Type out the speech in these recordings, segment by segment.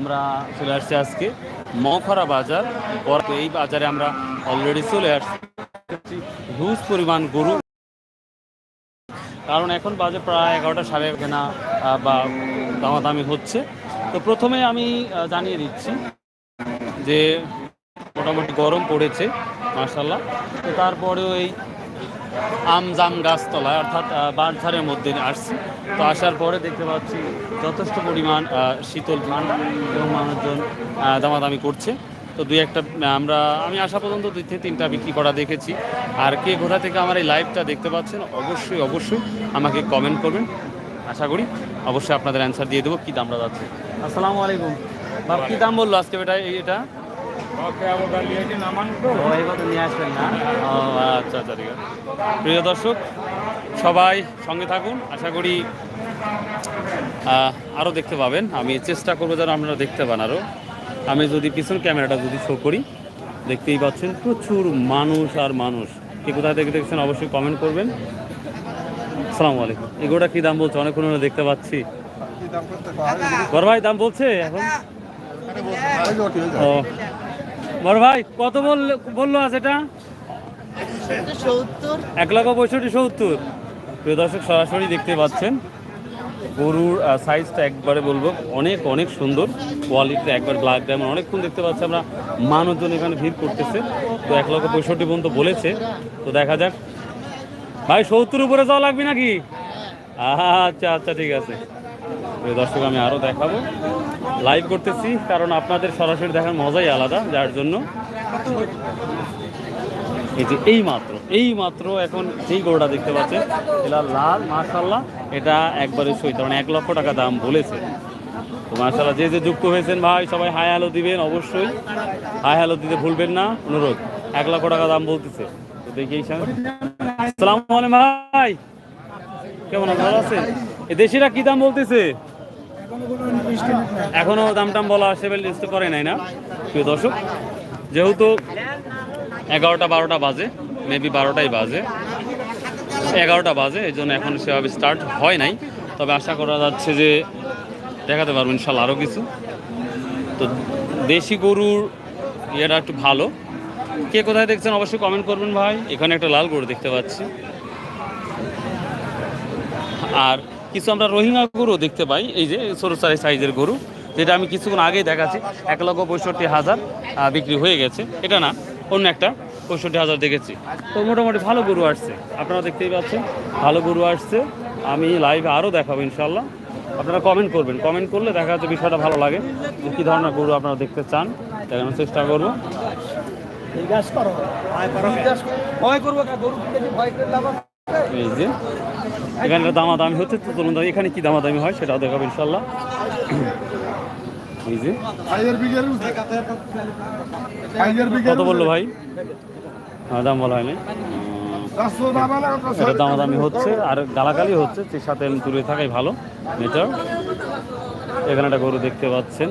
আমরা চলে আসছি আজকে মফারা বাজার। এই বাজারে আমরা অলরেডি চলে আসছি। হিউজ পরিমাণ গরু। কারণ এখন বাজে প্রায় এগারোটা সাড়ে কেনা বা দামাদামি হচ্ছে। তো প্রথমে আমি জানিয়ে দিচ্ছি যে মোটামুটি গরম পড়েছে মার্শাল্লাহ তো তারপরেও এই আম জাম গাছতলায়, অর্থাৎ বাঁশঝাড়ের মধ্যে আসছি। তো আসার পরে দেখতে পাচ্ছি যথেষ্ট পরিমাণ শীতল ঠান্ডা এবং মানুষজন দামাদামি করছে। তো দুই একটা আমরা, আমি আসা পর্যন্ত দুই থেকে তিনটা বিক্রি করা দেখেছি। আর কে কোথা থেকে আমার এই লাইভটা দেখতে পাচ্ছেন, অবশ্যই অবশ্যই আমাকে কমেন্ট করবেন। আশা করি অবশ্যই আপনাদের অ্যান্সার দিয়ে দেবো। কী দামটা যাচ্ছে আসসালামু আলাইকুম। বাপ, কী দাম বলল আজকে এটা এটা? নিয়ে আসবেন না। ও আচ্ছা আচ্ছা ঠিক আছে। প্রিয় দর্শক সবাই সঙ্গে থাকুন। আশা করি আরও দেখতে পাবেন। আমি চেষ্টা করব যেন আপনারা দেখতে পান আরও আমি যদি পিছন ক্যামেরাটা যদি শো করি দেখতেই পাচ্ছেন প্রচুর মানুষ আর মানুষ। কে কোথায় থেকে দেখছেন অবশ্যই কমেন্ট করবেন। আসসালামু আলাইকুম। এগুলোটা কী দাম বলছে? অনেকক্ষণ হলো দেখতে পাচ্ছি। বড় ভাই দাম বলছে এখন? ও বড় ভাই কত বলল বলল আজ এটা? এক লক্ষ পঁয়ষট্টি সত্তর। প্রিয় দর্শক সরাসরি দেখতে পাচ্ছেন গরুর সাইজটা একবারে বলব অনেক অনেক সুন্দর। কোয়ালিটিটা একবার ব্ল্যাক ডায়মন্ড অনেকক্ষণ দেখতে পাচ্ছি আমরা মানুষজন এখানে ভিড় করতেছে। তো এক লক্ষ পঁয়ষট্টি পর্যন্ত বলেছে। তো দেখা যাক। ভাই সত্তর উপরে যাওয়া লাগবে নাকি? আচ্ছা আচ্ছা ঠিক আছে। দর্শক, আমি আরও দেখাবো। লাইভ করতেছি, কারণ আপনাদের সরাসরি দেখার মজাই আলাদা, যার জন্য এই যে এই মাত্র এই মাত্র এখন যেই গরুটা দেখতে পাচ্ছেন, এটা লাল মার্শাল্লাহ এটা একবারে সহিত মানে এক লক্ষ টাকা দাম বলেছে। তো মার্শাল্লাহ যে যে যুক্ত হয়েছেন ভাই, সবাই হাই হ্যালো দিবেন, অবশ্যই। হাই হ্যালো দিতে ভুলবেন না, অনুরোধ। এক লক্ষ টাকা দাম বলতেছে। তো দেখি এই সালাম ভাই। কেমন? ভালো আছেন? এই দেশিরা কি দাম বলতেছে? এখনও দাম টাম বলা সেভেল লিস্ট করে নাই না, প্রিয় দর্শক। যেহেতু এগারোটা বারোটা বাজে মেবি বারোটাই বাজে। এগারোটা বাজে, এই জন্য এখন সেভাবে স্টার্ট হয় নাই। তবে আশা করা যাচ্ছে যে দেখাতে পারব ইনশাল্লাহ আরও কিছু। তো দেশি গরুর ইয়েটা একটু ভালো। কে কোথায় দেখছেন অবশ্যই কমেন্ট করবেন ভাই। এখানে একটা লাল গরু দেখতে পাচ্ছি। আর কিছু আমরা রোহিঙ্গা গরু দেখতে পাই এই যে ছোটো সাইজের গরু যেটা আমি কিছুক্ষণ আগেই দেখাচ্ছি এক লক্ষ পঁয়ষট্টি হাজার বিক্রি হয়ে গেছে। এটা না অন্য একটা পঁয়ষট্টি হাজার দেখেছি। তো মোটামুটি ভালো গরু আসছে আপনারা দেখতেই পাচ্ছেন ভালো গরু আসছে। আমি লাইভে আরও দেখাবো ইনশাল্লাহ আপনারা কমেন্ট করবেন কমেন্ট করলে দেখা যাচ্ছে বিষয়টা ভালো লাগে যে কী ধরনের গরু আপনারা দেখতে চান দেখানোর চেষ্টা করব। এই যে এখানে দামাদামি হচ্ছে, তো চলুন দাম এখানে কি দামাদামি হয় সেটাও দেখাবো ইনশাল্লাহ এই যে। কত বলল ভাই? দাম বলা হয়নি। এটা দামাদামি হচ্ছে, আর গালাগালি হচ্ছে সেই সাথে দূরে থাকাই ভালো মেটার এখানে একটা গরু দেখতে পাচ্ছেন।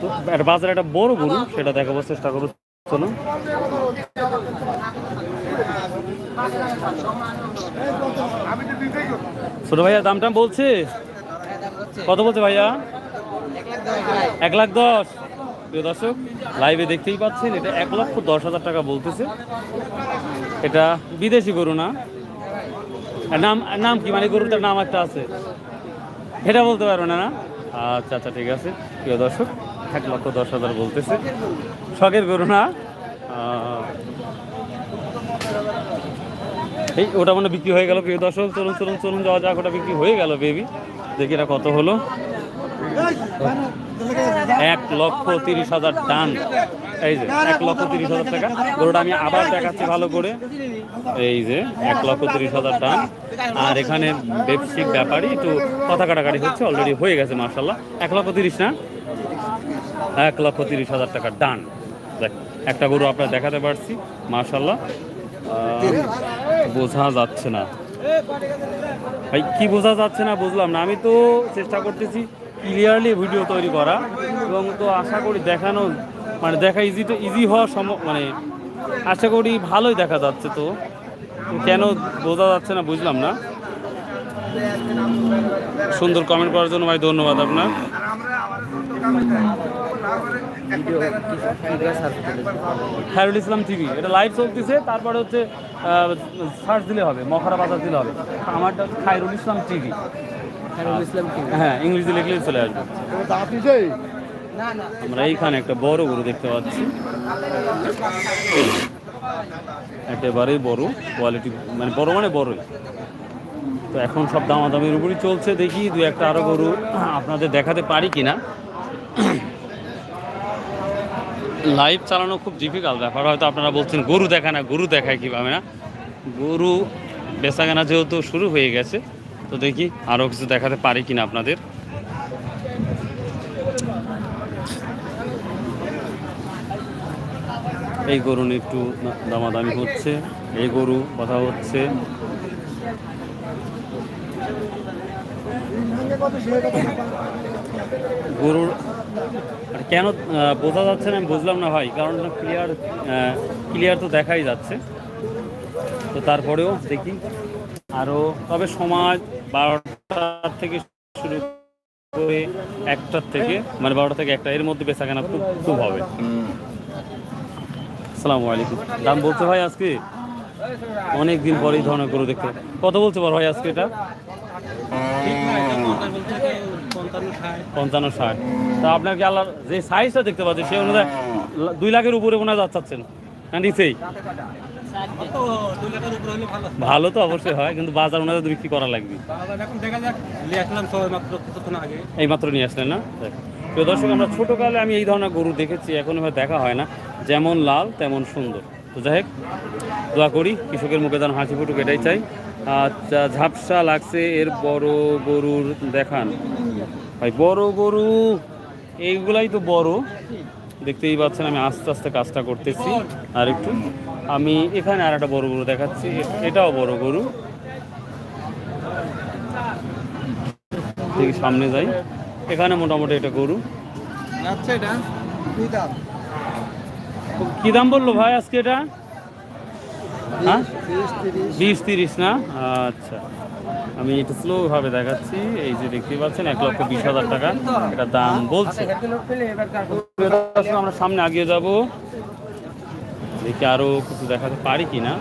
তো বাজারে একটা বড় গরু, সেটা দেখাবার চেষ্টা করব। চলুন। ছোট ভাইয়া দাম টাম বলছে? কত বলছে ভাইয়া? এক লাখ দশ। প্রিয় দর্শক লাইভে দেখতেই পাচ্ছেন, এটা এক লক্ষ দশ হাজার টাকা বলতেছে। এটা বিদেশি গরু না। নাম নাম কি? মানে গরুটার নাম একটা আছে। এটা বলতে পারবে না না? আচ্ছা আচ্ছা ঠিক আছে। প্রিয় দর্শক, এক লক্ষ দশ হাজার বলতেছে। শখের গরু না? এই ওটা মানে বিক্রি হয়ে গেল, প্রিয় দর্শক, চলুন চলুন চলুন, যাওয়া যাক, ওটা বিক্রি হয়ে গেল বেবি দেখি এটা কত হলো। এক লক্ষ তিরিশ হাজার টান। এই যে, এক লক্ষ তিরিশ হাজার টাকা। গরুটা আমি আবার দেখাচ্ছি ভালো করে। এই যে, এক লক্ষ তিরিশ হাজার টান। আর এখানে ব্যবসায়িক ব্যাপারই একটু কথা কাটাকাটি হচ্ছে অলরেডি হয়ে গেছে মার্শাল্লাহ এক লক্ষ তিরিশ, না? এক লক্ষ তিরিশ হাজার টাকার ডান। দেখ, একটা গরু আপনার দেখাতে পারছি মার্শাল্লাহ বোঝা যাচ্ছে না। ভাই কি বোঝা যাচ্ছে না বুঝলাম না। আমি তো চেষ্টা করতেছি ক্লিয়ারলি ভিডিও তৈরি করা এবং তো আশা করি দেখানো মানে দেখা ইজি তো ইজি হওয়া সম্ভব মানে আশা করি ভালোই দেখা যাচ্ছে তো। কেন বোঝা যাচ্ছে না বুঝলাম না। সুন্দর কমেন্ট করার জন্য ভাই ধন্যবাদ আপনার। খায়রুল ইসলাম টিভি এটা লাইভ চলতেছে তারপরে হচ্ছে সার্চ দিলে হবে মখরা বাজার দিলে হবে। আমারটা খায়রুল ইসলাম টিভি খায়রুল ইসলাম কি হ্যাঁ ইংরেজি লিখলেই চলে আসবে। আমরা এইখানে একটা বড় গরু দেখতে পাচ্ছি। একেবারেই বড় কোয়ালিটি মানে বড় মানে বড়ই। তো এখন সব দামাদামির উপরই চলছে দেখি দু একটা আরও গরু আপনাদের দেখাতে পারি কিনা। লাইভ চালানো খুব ডিফিকাল্ট ব্যাপার। হয়তো আপনারা বলছেন, গরু দেখা না, গরু দেখায় কীভাবে না? গরু বেচাকেনা যেহেতু শুরু হয়ে গেছে, তো দেখি আরও কিছু দেখাতে পারি কিনা আপনাদের। এই গরু নিয়ে একটু দামাদামি হচ্ছে, এই গরু কথা হচ্ছে। গরুর আর কেন বোঝা যাচ্ছে না, আমি বুঝলাম না ভাই, কারণ ক্লিয়ার ক্লিয়ার তো দেখাই যাচ্ছে। তো তারপরেও দেখি। আরও তবে সমাজ বারোটার থেকে শুরু করে একটার থেকে মানে বারোটা থেকে একটা, এর মধ্যে বেচা কেনা খুব খুব হবে। আসসালামু আলাইকুম। দাম বলছে ভাই আজকে? অনেক দিন পরে এই ধরনের গরু দেখতে কত বলছে বড় ভাই আজকে এটা? পঞ্চান্ন ষাট। তা আপনার কি আল্লাহ যে সাইজটা দেখতে পাচ্ছি সে অনুযায়ী লা- দুই লাখের উপরে মনে হয় যাচ্ছেন। না নিচেই। ভালো তো অবশ্যই হয় কিন্তু বাজার তো বিক্রি করা লাগবে। এই মাত্র নিয়ে আসলেন না। প্রিয় দর্শক আমরা ছোটোকালে আমি এই ধরনের গরু দেখেছি এখন এভাবে দেখা হয় না। যেমন লাল তেমন সুন্দর। তো যাই হোক দোয়া করি কৃষকের মুখে যেন হাসি ফুটুক এটাই চাই। আচ্ছা ঝাপসা লাগছে এর বড় গরুর দেখান। ভাই বড় গরু এইগুলাই তো বড়। দেখতেই পাচ্ছেন আমি আস্তে আস্তে কাজটা করতেছি। আর একটু আমি এখানে আর একটা বড় গরু দেখাচ্ছি এটাও বড় গরু। দেখি সামনে যাই। এখানে মোটামুটি এটা গরু। আচ্ছা এটা কি দাম? বলল ভাই আজকে এটা? হ্যাঁ? বিশ তিরিশ না? আচ্ছা। আমি একটু স্লো ভাবে দেখাচ্ছি। এই যে দেখতে পাচ্ছেন, এক লক্ষ বিশ হাজার টাকা। এটা দাম বলছে। আমরা সামনে আগিয়ে যাব। দেখি আরও কিছু দেখাতে পারি কিনা।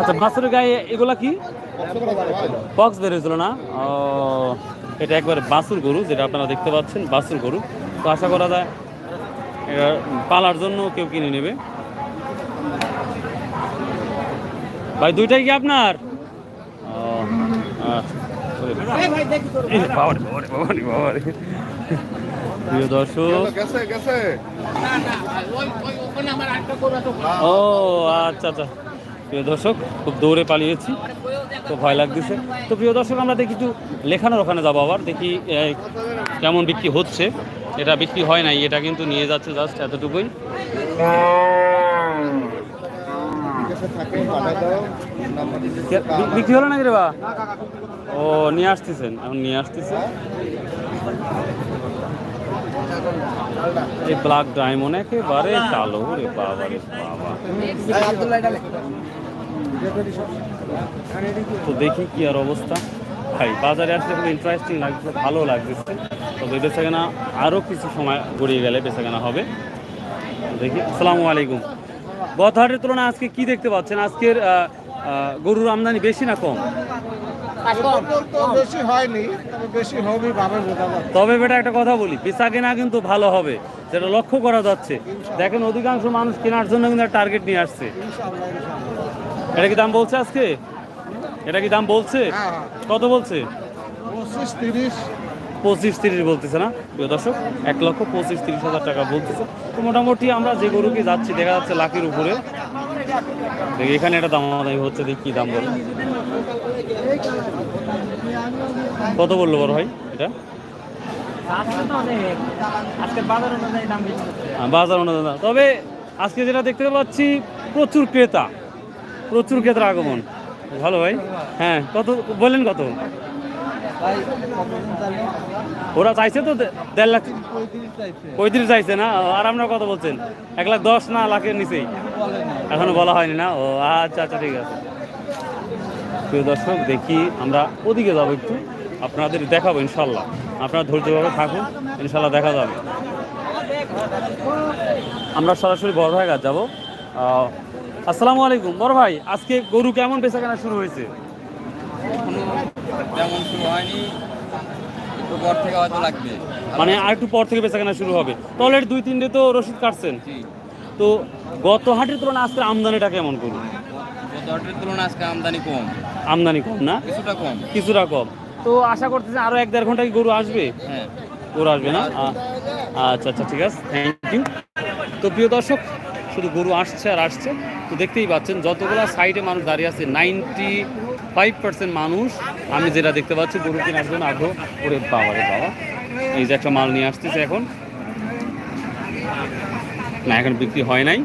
আচ্ছা বাসুরের গায়ে এগুলা কি? বক্স বেরিয়েছিল না? ও, এটা একবার বাসুর গরু, যেটা আপনারা দেখতে পাচ্ছেন, বাসুর গরু। তো আশা করা যায় এটা পালার জন্য কেউ কিনে নেবে। ভাই, দুইটাই কি আপনার। প্রিয় দর্শক। ও আচ্ছা আচ্ছা। প্রিয় দর্শক, খুব দৌড়ে পালিয়েছি, তো ভয় লাগতেছে। তো প্রিয় দর্শক, আমরা দেখি একটু লেখানোর ওখানে যাব আবার, দেখি কেমন বিক্রি হচ্ছে। এটা বিক্রি হয় নাই এটা কিন্তু নিয়ে যাচ্ছে জাস্ট এতটুকুই। বিক্রি হলো নাকি রে বা ও নিয়ে আসতেছেন এখন নিয়ে আসতেছে। এই ব্ল্যাক ডায়মন্ড একেবারে কালো রে বাবা রে বাবা। তো দেখি কি আর অবস্থা। ভাই, বাজারে আসলে খুব ইন্টারেস্টিং লাগছে, ভালো লাগতেছে। তবে বেচাকেনা আরও কিছু সময় গড়িয়ে গেলে বেচাকেনা হবে। দেখি, আসসালামু আলাইকুম। গত হাটের তুলনায় আজকে কি দেখতে পাচ্ছেন? আজকের গরুর আমদানি বেশি না কম? তবে বেটা একটা কথা বলি, বেচা কেনা কিন্তু ভালো হবে, যেটা লক্ষ্য করা যাচ্ছে। দেখেন অধিকাংশ মানুষ কেনার জন্য কিন্তু টার্গেট নিয়ে আসছে। এটা কি দাম বলছে আজকে? এটা কি দাম বলছে? হ্যাঁ কত বলছে? পঁচিশ তিরিশ। পঁচিশ তিরিশ বলতেছে না? প্রিয় দর্শক এক লক্ষ পঁচিশ তিরিশ হাজার টাকা বলতেছে। তো মোটামুটি আমরা যে গরুকে যাচ্ছি দেখা যাচ্ছে লাখের উপরে। দেখি এখানে একটা দাম দামি হচ্ছে দেখি কি দাম বলে। কত বলল বড় ভাই এটা? হ্যাঁ, বাজার অনুদান তবে আজকে যেটা দেখতে পাচ্ছি প্রচুর ক্রেতা। প্রচুর ক্রেতার আগমন। ভালো ভাই? হ্যাঁ কত, বললেন কত? ওরা চাইছে তো দেড় লাখ পঁয়ত্রিশ চাইছে না? আর আপনারা কত বলছেন? এক লাখ দশ না লাখের নিচেই? এখনও বলা হয়নি না? ও আচ্ছা আচ্ছা ঠিক আছে। প্রিয় দর্শক, দেখি আমরা ওদিকে যাব একটু। আপনাদের দেখাবো ইনশাল্লাহ। আপনারা ধৈর্যভাবে থাকুন, ইনশাল্লাহ দেখা যাবে। আমরা সরাসরি বড় ভাই কাজ যাব। আসসালামু আলাইকুম। বড় ভাই আজকে গরু কেমন বেচা কেনা শুরু হয়েছে? তেমন শুরু হয়নি একটু পর থেকে হয়তো লাগবে। মানে আর একটু পর থেকে বেচা কেনা শুরু হবে। তাহলে দুই তিনটে তো রসিদ কাটছেন। তো গত হাটের তুলনায় আজকের আমদানিটা কেমন করুন গত হাটের তুলনায় আজকে আমদানি কম। আমদানি কম না? কিছুটা কম। কিছুটা কম। তো আশা করতেছেন আরও এক দেড় ঘণ্টা কি গরু আসবে? হ্যাঁ। গরু আসবে না? আচ্ছা আচ্ছা ঠিক আছে। থ্যাংক ইউ তো প্রিয় দর্শক শুধু গরু আসছে আর আসছে। তো দেখতেই পাচ্ছেন, যতগুলো সাইডে মানুষ দাঁড়িয়ে আছে নাইনটি ফাইভ পার্সেন্ট মানুষ আমি যেটা দেখতে পাচ্ছি, গরু কিনে আসবেন আগ্রহ ওরে বাবা রে বাবা। এই যে একটা মাল নিয়ে আসতেছে এখন। না, এখন বিক্রি হয় নাই।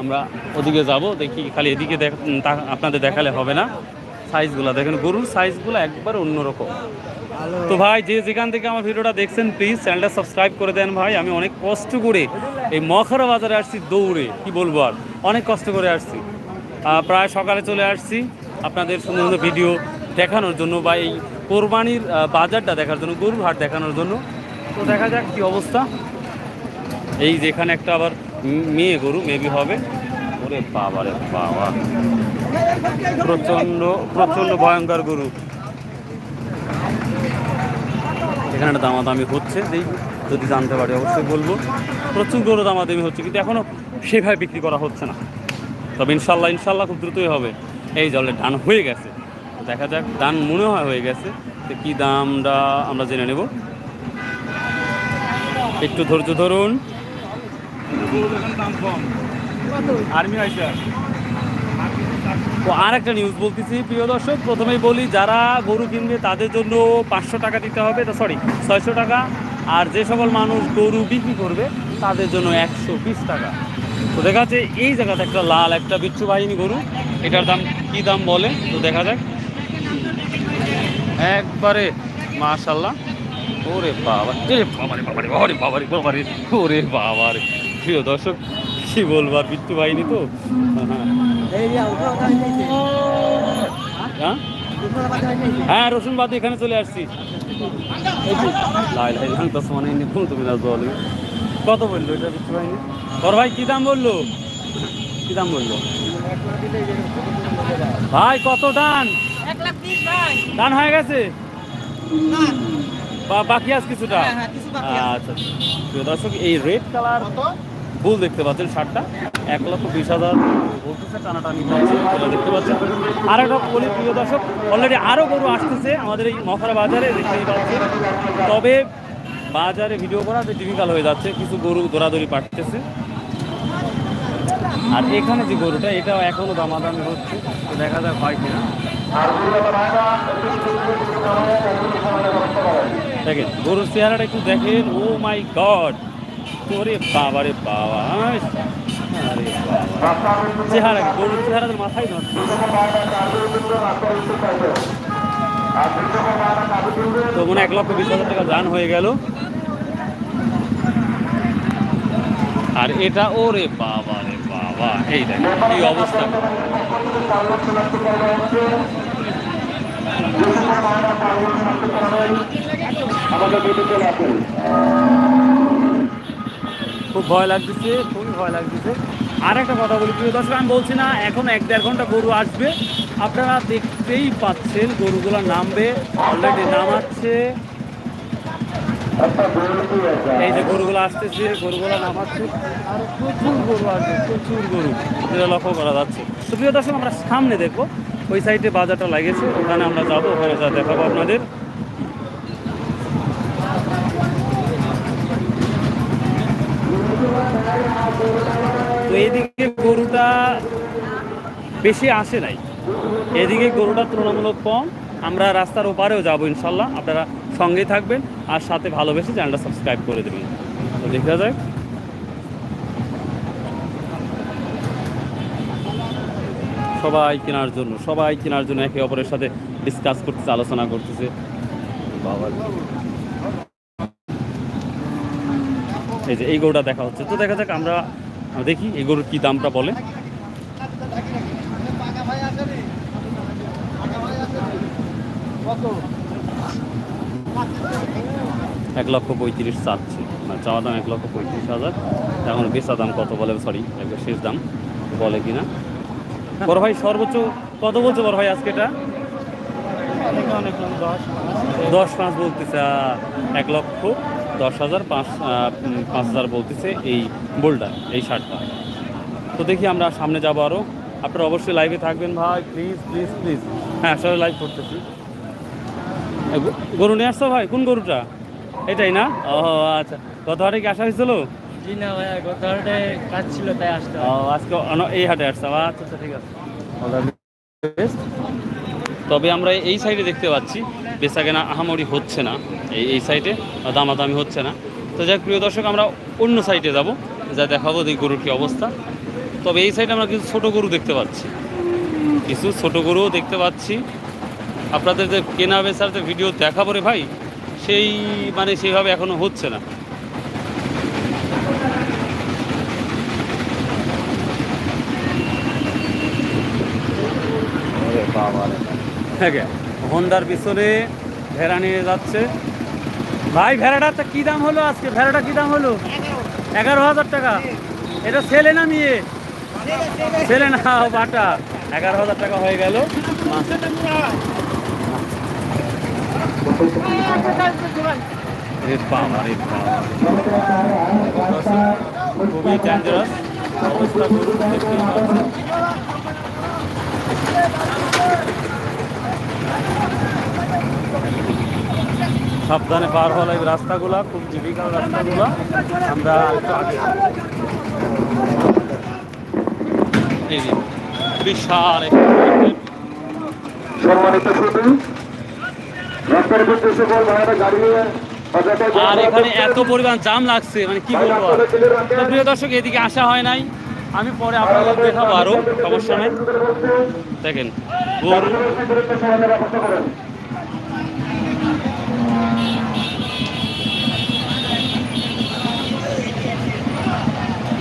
আমরা ওদিকে যাব, দেখি খালি এদিকে আপনাদের দেখালে হবে না। সাইজগুলো দেখেন গরুর সাইজগুলো একবার অন্যরকম। তো ভাই, যে যেখান থেকে আমার ভিডিওটা দেখছেন প্লিজ চ্যানেলটা সাবস্ক্রাইব করে দেন ভাই। আমি অনেক কষ্ট করে এই মখারা বাজারে আসছি দৌড়ে, কি বলব আর? অনেক কষ্ট করে আসছি। প্রায় সকালে চলে আসছি আপনাদের সুন্দর সুন্দর ভিডিও দেখানোর জন্য বা এই কোরবানির বাজারটা দেখার জন্য, গরুর হাট দেখানোর জন্য। তো দেখা যাক কি অবস্থা। এই যেখানে একটা আবার মেয়ে গরু মেবি হবে। ওরে বাবা রে বাবা। প্রচণ্ড প্রচণ্ড ভয়ঙ্কর গরু। এখানে একটা দামাদামি হচ্ছে দেখি যদি জানতে পারি অবশ্যই বলব। প্রচুর গরু দামাদামি হচ্ছে কিন্তু এখনও সেভাবে বিক্রি করা হচ্ছে না। তবে ইনশাল্লাহ ইনশাল্লাহ খুব দ্রুতই হবে। এই জলের ধান হয়ে গেছে। দেখা যাক ধান মনে হয় হয়ে গেছে। তো কী দামটা আমরা জেনে নেব। একটু ধৈর্য ধরুন। আর্মি তো আর একটা নিউজ বলতেছি। প্রিয় দর্শক, প্রথমেই বলি, যারা গরু কিনবে তাদের জন্য পাঁচশো টাকা দিতে হবে, তো সরি ছয়শো টাকা। আর যে সকল মানুষ গরু বিক্রি করবে, তাদের জন্য একশো বিশ টাকা। তো দেখা যাচ্ছে এই জায়গাতে একটা লাল একটা বিচ্ছু বাহিনী গরু। এটার দাম কি দাম বলে? তো দেখা যাক। একবারে মাশাল্লাহ ওরে বাবা, এ বাবারে বাবারে বাবারে বাবারে বাবারে, ওরে বাবারে। প্রিয় দর্শক, কি বলব আর বিচ্ছু বাহিনী তো হ্যাঁ। হ্যাঁ? রসুন বাদ এখানে চলে আসছি। কত বলল এটা তোর ভাই কি দাম বলল? কি দাম বলল? ভাই কত ভাই। টান হয়ে গেছে? বা বাকি আছে কিছুটা? হ্যাঁ, হ্যাঁ, কিছু বাকি আচ্ছা দর্শক এই রেড কালার ফুল দেখতে পাচ্ছেন শার্টটা। এক লক্ষ বিশ হাজার দেখতে পাচ্ছেন। আর একটা বলি, প্রিয় দর্শক অলরেডি আরও গরু আসতেছে আমাদের এই মখরা বাজারে, দেখতেই পাচ্ছেন। তবে বাজারে ভিডিও করা ডিফিকাল্ট হয়ে যাচ্ছে, কিছু গরু দৌড়াদৌড়ি পাঠতেছে আর এখানে যে গরুটা, এটাও এখনও দামাদামি হচ্ছে দেখা যাক হয় কিনা। দেখেন, গরুর চেহারাটা একটু দেখেন ও মাই গড ওরে বাবা রে বাবা আরে চেহারা, গরুর চেহারা তো মাথায় নষ্ট তো মনে এক লক্ষ বিশ হাজার টাকা দান হয়ে গেল। আর এটা ওরে বাবা রে বাবা, এই দেখেন কি অবস্থা। খুব ভয় লাগতেছে, খুবই ভয় লাগতেছে। আর একটা কথা বলি, প্রিয় দর্শক, আমি বলছি না, এখন এক দেড় ঘণ্টা গরু আসবে। আপনারা দেখতেই পাচ্ছেন, গরুগুলো নামবে অলরেডি নামাচ্ছে। এই যে গরুগুলো আসতেছে, গরুগুলো নামাচ্ছে। আর প্রচুর গরু আসবে, প্রচুর গরু যেটা লক্ষ্য করা যাচ্ছে। তো প্রিয় দর্শক, আমরা সামনে দেখব, ওই সাইডে বাজারটা লাগেছে ওখানে আমরা যাব, ওখানে যা দেখাবো আপনাদের। এইদিকে গরুটা বেশি আসে নাই। এদিকে গরুটা তুলনামূলক কম। আমরা রাস্তার ওপারেও যাব ইনশাল্লাহ। আপনারা সঙ্গেই থাকবেন আর সাথে ভালোবেসে চ্যানেলটা সাবস্ক্রাইব করে দেবেন। তো দেখা যাক। সবাই কেনার জন্য, সবাই কেনার জন্য একে অপরের সাথে ডিসকাস করতেছে, আলোচনা করতেছে। এই যে এই গরুটা দেখা হচ্ছে। তো দেখা যাক, আমরা দেখি, এই গরুর কি দামটা বলে? এক লক্ষ পঁয়ত্রিশ চাচ্ছে। মানে চাওয়া দাম এক লক্ষ পঁয়ত্রিশ হাজার। এখন বেচা দাম কত বলে? সরি একবার শেষ দাম বলে কিনা। বড় ভাই, সর্বোচ্চ কত বলছে বড় ভাই আজকে এটা? দশ পাঁচ বলতেছে এক লক্ষ দশ হাজার, পাঁচ পাঁচ হাজার বলতেছে। এই বোল্ডার এই শার্টটা। তো দেখি আমরা সামনে যাব আরও আপনারা অবশ্যই লাইভে থাকবেন ভাই। প্লিজ প্লিজ প্লিজ হ্যাঁ সবাই লাইভ করতেছি। গরু নিয়ে আসছো ভাই? কোন গরুটা? এটাই না? ও আচ্ছা। গত হাটে কি আসা হয়েছিল? জি না গত হাটে কাজ ছিল তাই আসতে ও আজকে এই হাটে আসছে। আচ্ছা আচ্ছা ঠিক আছে. তবে আমরা এই সাইডে দেখতে পাচ্ছি বেচা কেনা আহামরি হচ্ছে না। এই এই সাইডে দামাদামি হচ্ছে না। তো যাক প্রিয় দর্শক আমরা অন্য সাইডে যাব। যা দেখাবো এই গরুর কি অবস্থা। তবে এই সাইডে আমরা কিছু ছোট গরু দেখতে পাচ্ছি। কিছু ছোট গরুও দেখতে পাচ্ছি। আপনাদের যে কেনা বেচার যে ভিডিও দেখাবো রে ভাই সেই মানে সেইভাবে এখনও হচ্ছে না। হ্যাঁ হন্ডার পিছনে ভেড়া নিয়ে যাচ্ছে। ভাই ভেড়াটার কি দাম হলো আজকে? ভেড়াটা কি দাম হলো? এগারো হাজার টাকা। এটা ছেলে না মেয়ে? ছেলে না বাটা। এগারো হাজার টাকা হয়ে গেল। খুবই ডেঞ্জারাস অবস্থা করুন দেখতেই পাচ্ছেন। সাবধানে পার হওয়া লাগবে রাস্তাগুলা খুব জীবিকার রাস্তাগুলা। আমরা একটু আগে বিশাল সম্মানিত সুদী রাস্তার মধ্যে সকল ভাইয়েরা গাড়ি নিয়ে আর এখানে এত পরিমাণ জাম লাগছে মানে কি বলব তো প্রিয় দর্শক এদিকে আসা হয় নাই। আমি পরে আপনাদের দেখাবো আরও সমস্যা নেই দেখেন গরু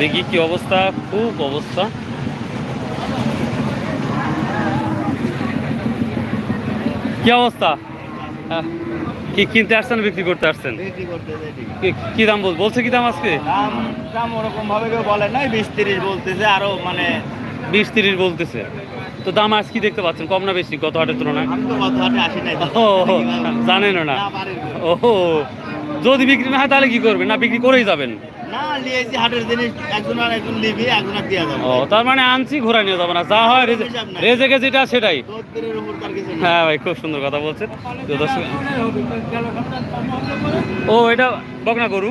দেখি কি অবস্থা খুব অবস্থা। কি অবস্থা? হ্যাঁ। কি কিনতে আসছেন বিক্রি করতে আসছেন? কি- দাম বল বলছে কি দাম আজকে? দাম ওরকম ভাবে কেউ বলে নাই বিশ তিরিশ বলতেছে আরও মানে বিশ তিরিশ বলতেছে। তো দাম আজ কি দেখতে পাচ্ছেন? কম না বেশি? কত হাটের তুলনায়? জানেন না। ও যদি বিক্রি না হয় তাহলে কি করবেন? না বিক্রি করেই যাবেন। ও তার মানে আনছি ঘোরা নিয়ে যাব না। যা হয় রেজে রেজেকে যেটা সেটাই। হ্যাঁ ভাই খুব সুন্দর কথা বলছেন। ও এটা বকনা গরু?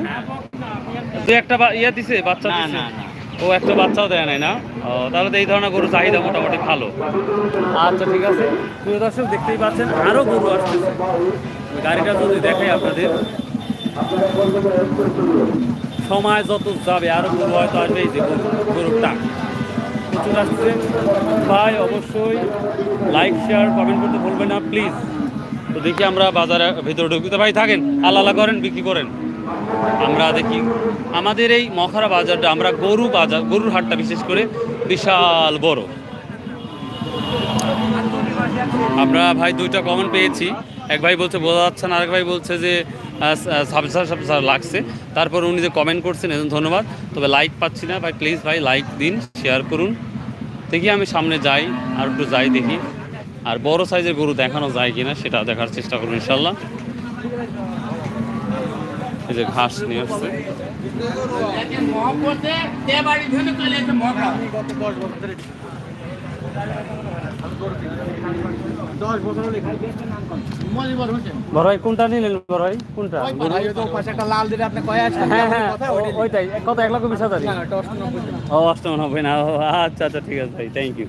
তুই একটা বা- ইয়ে দিছে বাচ্চা দিছে। ও একটা বাচ্চাও দেয় নাই না? ও তাহলে তো এই ধরনের গরু চাহিদা মোটামুটি ভালো। আচ্ছা ঠিক আছে। প্রিয় দর্শক দেখতেই পাচ্ছেন আরও গরু আসতেছে। গাড়িটা যদি দেখাই আপনাদের। সময় যত যাবে, আরও গরু হয়তো আসবে এই যে গরু গরুর প্রচুর আসছে? ভাই, অবশ্যই লাইক শেয়ার কমেন্ট করতে ভুলবেন না প্লিজ তো দেখি আমরা বাজারে ভিতরে ঢুকি। তো ভাই, থাকেন আল্লাহ করেন, বিক্রি করেন। আমরা দেখি, আমাদের এই মখরা বাজারটা, আমরা গরু বাজার, গরুর হাটটা বিশেষ করে বিশাল বড়। আমরা ভাই দুইটা কমেন্ট পেয়েছি। এক ভাই বলছে, বোঝা যাচ্ছে না, আরেক ভাই বলছে যে লাগছে। তারপর উনি যে কমেন্ট করছেন এজন্য ধন্যবাদ। তবে লাইক পাচ্ছি না ভাই প্লিজ ভাই লাইক দিন শেয়ার করুন। দেখি আমি সামনে যাই, আর একটু যাই দেখি। আর বড় সাইজের গরু দেখানো যায় কিনা, সেটা দেখার চেষ্টা করুন ইনশাল্লাহ। এই যে ঘাস নিয়ে আসছে। বাড়ি ভাই কোনটা নিলেন বড় ভাই? কোনটা? লাল দিলে আপনি কয়ে আসছেন হ্যাঁ হ্যাঁ ওইটাই। কত? এক লক্ষ বিশ ও না আচ্ছা আচ্ছা ঠিক আছে ভাই থ্যাংক ইউ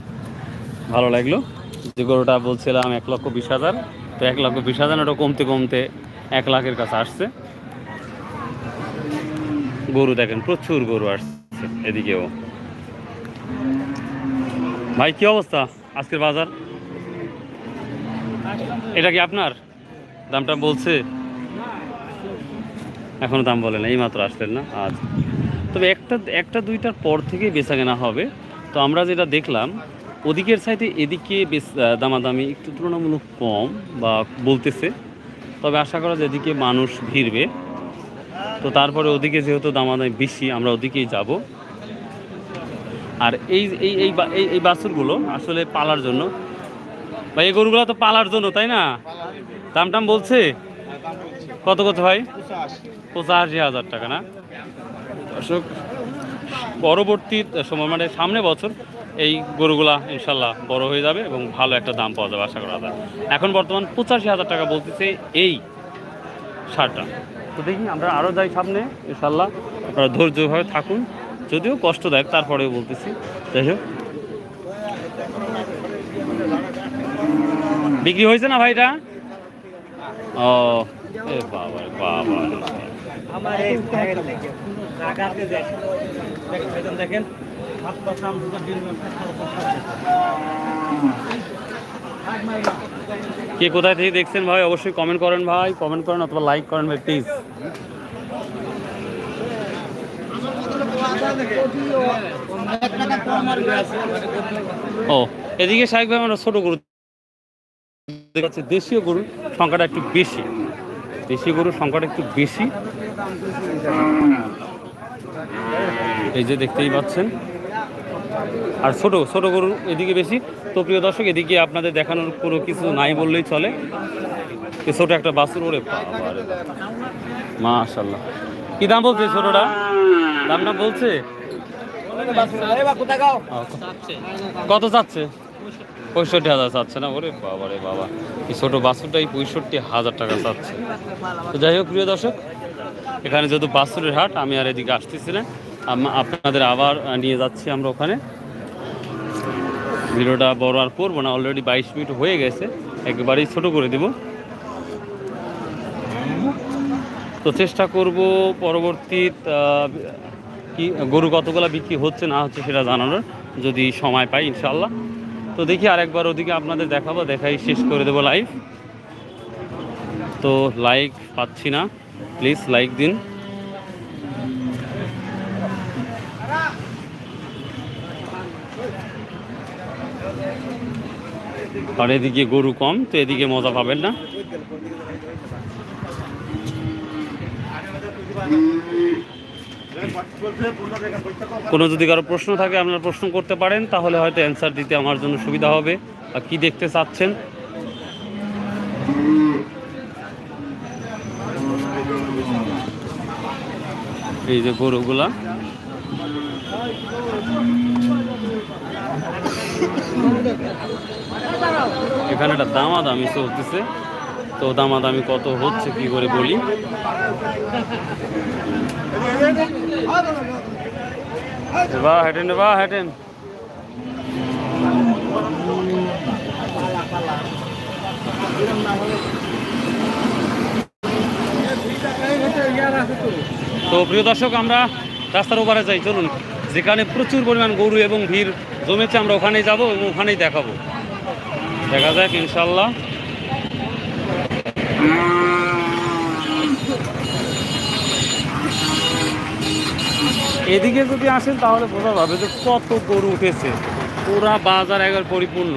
ভালো লাগল। যে গরুটা বলছিলাম এক লক্ষ বিশ হাজার। তো এক লক্ষ বিশ হাজার ওটা কমতে কমতে এক লাখের কাছে আসছে। গরু দেখেন প্রচুর গরু আসছে এদিকেও। ভাই কি অবস্থা আজকের বাজার? এটা কি আপনার? দামটা বলছে? এখনও দাম বলে না এই মাত্র আসলেন না আচ্ছা তবে একটা একটা দুইটার পর থেকেই বেচা কেনা হবে। তো আমরা যেটা দেখলাম, ওদিকের সাইডে এদিকে বেশ দামাদামি একটু তুলনামূলক কম বা বলতেছে। তবে আশা করা যায় এদিকে মানুষ ভিড়বে। তো তারপরে ওদিকে যেহেতু দামাদামি বেশি, আমরা ওদিকেই যাব। আর এই এই এই বাছুরগুলো আসলে পালার জন্য বা এই গরুগুলো তো পালার জন্য তাই না? দাম টাম বলছে? কত কত ভাই? পঁচাশি হাজার টাকা না? দর্শক পরবর্তী সময় মানে সামনে বছর এই গরুগুলা ইনশাল্লাহ বড় হয়ে যাবে এবং ভালো একটা দাম পাওয়া যাবে আশা করা যায়। এখন বর্তমান পঁচাশি হাজার টাকা বলতেছে এই সারটা। তো দেখি আমরা আরও যাই সামনে ইনশাল্লাহ। আপনারা ধৈর্যভাবে থাকুন যদিও কষ্টদায়ক তারপরেও বলতেছি। যাই হোক। বিক্রি হয়েছে না ভাইটা? ও বাবা বাবা। দেখেন কে কোথায় থেকে দেখছেন ভাই? অবশ্যই কমেন্ট করেন ভাই। কমেন্ট করেন অথবা লাইক করেন ভাই প্লিজ ও এদিকে শাহেক ভাই আমরা ছোট গরু দেখাচ্ছে দেশীয় গরুর সংখ্যাটা একটু বেশি। দেশীয় গরুর সংখ্যাটা একটু বেশি। এই যে দেখতেই পাচ্ছেন। আর ছোট ছোট গরু এদিকে বেশি। তো প্রিয় দর্শক এদিকে আপনাদের দেখানোর কোনো কিছু নাই বললেই চলে। ছোট একটা বাছুর ওরে মাশাল্লাহ কি দাম বলছে ছোটটা? দাম দাম বলছে কত চাচ্ছে? পঁয়ষট্টি হাজার চাচ্ছে না? ওরে বাবা রে বাবা। এই ছোট বাছুরটাই পঁয়ষট্টি হাজার টাকা চাচ্ছে। তো যাই হোক, প্রিয় দর্শক, এখানে যেহেতু বাছুরের হাট, আমি আর এদিকে আসতেছি না। আপনাদের আবার নিয়ে যাচ্ছি আমরা ওখানে। ভিডিওটা বড় আর করব না অলরেডি বাইশ মিনিট হয়ে গেছে। একবারেই ছোট করে দেব। তো চেষ্টা করব পরবর্তী কি গরু কতগুলো বিক্রি হচ্ছে না হচ্ছে সেটা জানানোর। যদি সময় পাই ইনশাল্লাহ তো দেখি আরেকবার ওদিকে আপনাদের দেখাবো, দেখাই শেষ করে দেবো লাইভ তো লাইক পাচ্ছি না প্লিজ লাইক দিন। আর এদিকে গরু কম, তো এদিকে মজা পাবেন না। কোনো যদি কারও প্রশ্ন থাকে, আপনারা প্রশ্ন করতে পারেন, তাহলে হয়তো অ্যান্সার দিতে আমার জন্য সুবিধা হবে। আর কি দেখতে চাচ্ছেন? এই যে গরুগুলা। এখানে একটা দামাদামি চলতেছে। তো দামাদামি কত হচ্ছে কি করে বলি? বা, হেঁটেন বা, হেঁটেন। তো প্রিয় দর্শক, আমরা রাস্তার ওপারে যাই। চলুন, যেখানে প্রচুর পরিমাণ গরু এবং ভিড় জমেছে, আমরা ওখানেই যাব এবং ওখানেই দেখাবো। দেখা যাক, ইনশাল্লাহ। এদিকে যদি আসেন তাহলে বোঝা যাবে যে কত গরু উঠেছে। পুরা বাজার একবার পরিপূর্ণ।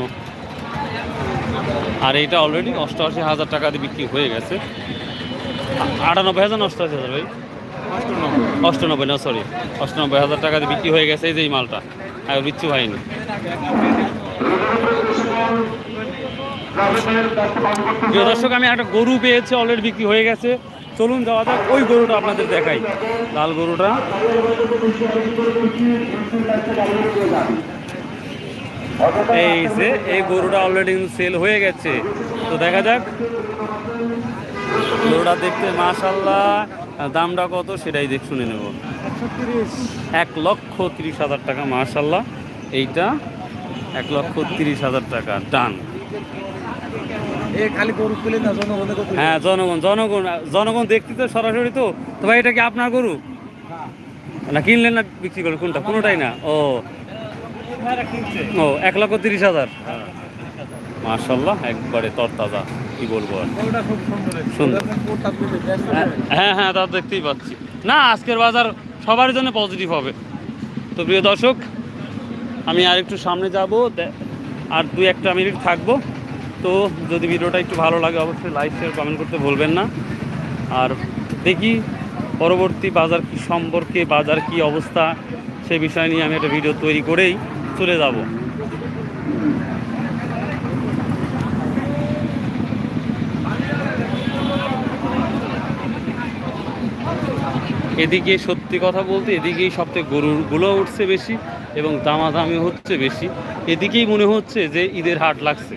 আর এটা অলরেডি অষ্টআশি হাজার টাকা দিয়ে বিক্রি হয়ে গেছে। আটানব্বই হাজার অষ্টআশি হাজার ভাই? অষ্টানব্বই। না সরি অষ্টানব্বই হাজার টাকা দিয়ে বিক্রি হয়ে গেছে এই যে এই মালটা। আর বিচ্ছু হয়নি। প্রিয় দর্শক, আমি একটা গরু পেয়েছি অলরেডি বিক্রি হয়ে গেছে। চলুন যাওয়া যাক, ওই গরুটা আপনাদের দেখাই। লাল গরুটা। এই যে, এই গরুটা অলরেডি সেল হয়ে গেছে। তো দেখা যাক। গরুটা দেখতে মাশাল্লাহ দামটা কত সেটাই দেখ, শুনে নেব। এক লক্ষ তিরিশ হাজার টাকা মাশাল্লাহ এইটা এক লক্ষ তিরিশ হাজার টাকা, ডান এ খালি গরু তুলে না জনগণে কত হ্যাঁ জনগণ জনগণ জনগণ দেখতে তো সরাসরি তো। তো ভাই এটা কি আপনার গরু? না। কিনলেন না বিক্রি করলেন? কোনটা? কোনোটাই না? ও। ও এক লক্ষ তিরিশ হাজার? মার্শাল্লাহ একবারে তরতাজা কি বলব আর। খুব সুন্দর হ্যাঁ, হ্যাঁ হ্যাঁ তা দেখতেই পাচ্ছি। না আজকের বাজার সবার জন্য পজিটিভ হবে। তো প্রিয় দর্শক আমি আর একটু সামনে যাব আর দুই একটা মিনিট থাকব। তো যদি ভিডিওটা একটু ভালো লাগে, অবশ্যই লাইক শেয়ার কমেন্ট করতে ভুলবেন না। আর দেখি পরবর্তী বাজার কি সম্পর্কে, বাজার কি অবস্থা, সে বিষয় নিয়ে আমি একটা ভিডিও তৈরি করেই চলে যাব। এদিকে সত্যি কথা বলতে, এদিকেই সবথেকে গরুরগুলো উঠছে বেশি এবং দামাদামি হচ্ছে বেশি। এদিকেই মনে হচ্ছে যে ঈদের হাট লাগছে।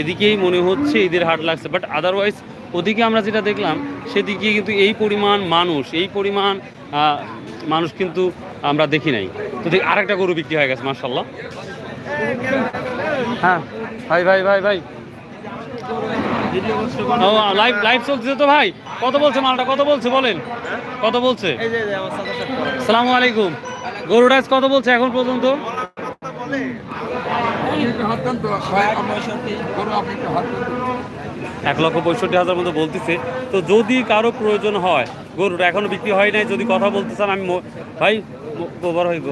এদিকেই মনে হচ্ছে ঈদের হাট লাগছে বাট আদারওয়াইজ ওদিকে আমরা যেটা দেখলাম, সেদিকে কিন্তু এই পরিমাণ মানুষ, এই পরিমাণ মানুষ কিন্তু আমরা দেখি নাই। তো দেখ, আরেকটা গরু বিক্রি হয়ে গেছে মার্শাল্লাহ হ্যাঁ ভাই ভাই ভাই ভাই। ও লাইভ লাইভ চলছে তো ভাই। কত বলছে মালটা? কত বলছে? বলেন। কত বলছে? সালামু আলাইকুম। গরুটা কত বলছে এখন পর্যন্ত? এক লক্ষ পঁয়ষট্টি হাজার মতো বলতেছে। তো যদি কারও প্রয়োজন হয় গরুটা এখনও বিক্রি হয় নাই, যদি কথা বলতে চান, আমি ভাই গোবর হইব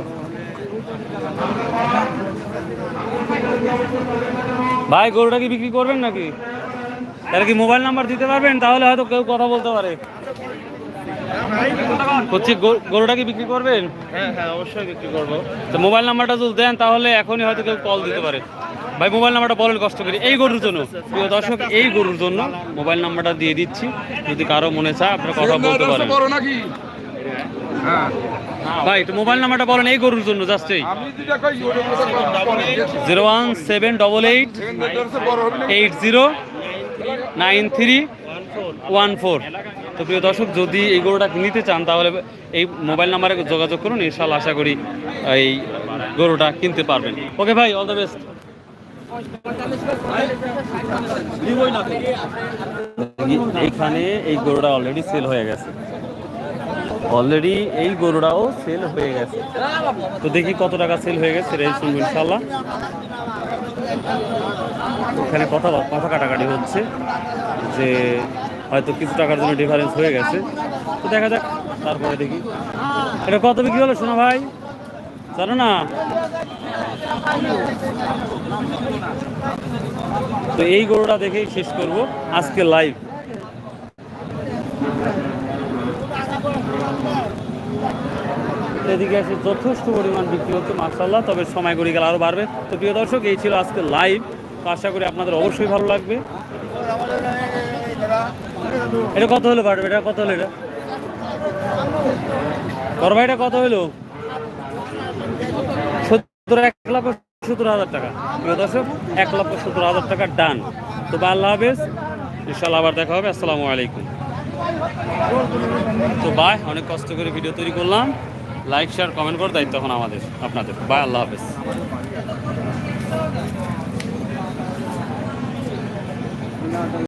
ভাই, গরুটা কি বিক্রি করবেন নাকি? তাহলে কি মোবাইল নাম্বার দিতে পারবেন? তাহলে হয়তো কেউ কথা বলতে পারে। হচ্ছে গরুটা কি বিক্রি করবেন? হ্যাঁ হ্যাঁ অবশ্যই বিক্রি করব। তো মোবাইল নাম্বারটা যদি দেন তাহলে এখনই হয়তো কেউ কল দিতে পারে। ভাই মোবাইল নাম্বারটা বলেন কষ্ট করি। এই গরুর জন্য প্রিয় দর্শক এই গরুর জন্য মোবাইল নাম্বারটা দিয়ে দিচ্ছি। যদি কারও মনে চায় আপনারা কথা বলতে পারেন। ভাই তো মোবাইল নাম্বারটা বলেন এই গরুর জন্য জাস্ট এই। Zero one seven double eight eight zero nine three one four তো প্রিয় দর্শক, যদি এই গরুটা নিতে চান, তাহলে এই মোবাইল নাম্বারে যোগাযোগ করুন ইনশাল্লাহ আশা করি এই গরুটা কিনতে পারবেন। ওকে ভাই অল দ্য বেস্ট এইখানে এই গরুটা অলরেডি সেল হয়ে গেছে। অলরেডি এই গরুটাও সেল হয়ে গেছে। তো দেখি কত টাকা সেল হয়ে গেছে ইনশাল্লাহ এখানে কথা কথা কাটাকাটি হচ্ছে যে হয়তো কিছু টাকার জন্য ডিফারেন্স হয়ে গেছে। তো দেখা যাক, তারপরে দেখি। এটা কত বিক্রি হলো শোনা ভাই? জানো না? তো এই গরুটা দেখেই শেষ করব। আজকে লাইভ এদিকে এসে যথেষ্ট পরিমাণ বিক্রি হচ্ছে মার্শাল্লাহ তবে সময় করে গেলে আরও বাড়বে। তো প্রিয় দর্শক, এই ছিল আজকে লাইভ তো আশা করি আপনাদের অবশ্যই ভালো লাগবে। এটা কত হলো বাড়বে? এটা কত হলো এটা? বড় ভাই এটা কত হলো? সত্তর, এক লক্ষ সত্তর হাজার টাকা। দর্শক, এক লক্ষ সত্তর হাজার টাকা ডান। তো বা আল্লাহ হাফেজ ইনশাল্লাহ আবার দেখা হবে। আসসালামু আলাইকুম। তো বাই অনেক কষ্ট করে ভিডিও তৈরি করলাম। লাইক, শেয়ার, কমেন্ট করার দায়িত্ব এখন আমাদের, আপনাদের। বাই আল্লাহ হাফেজ।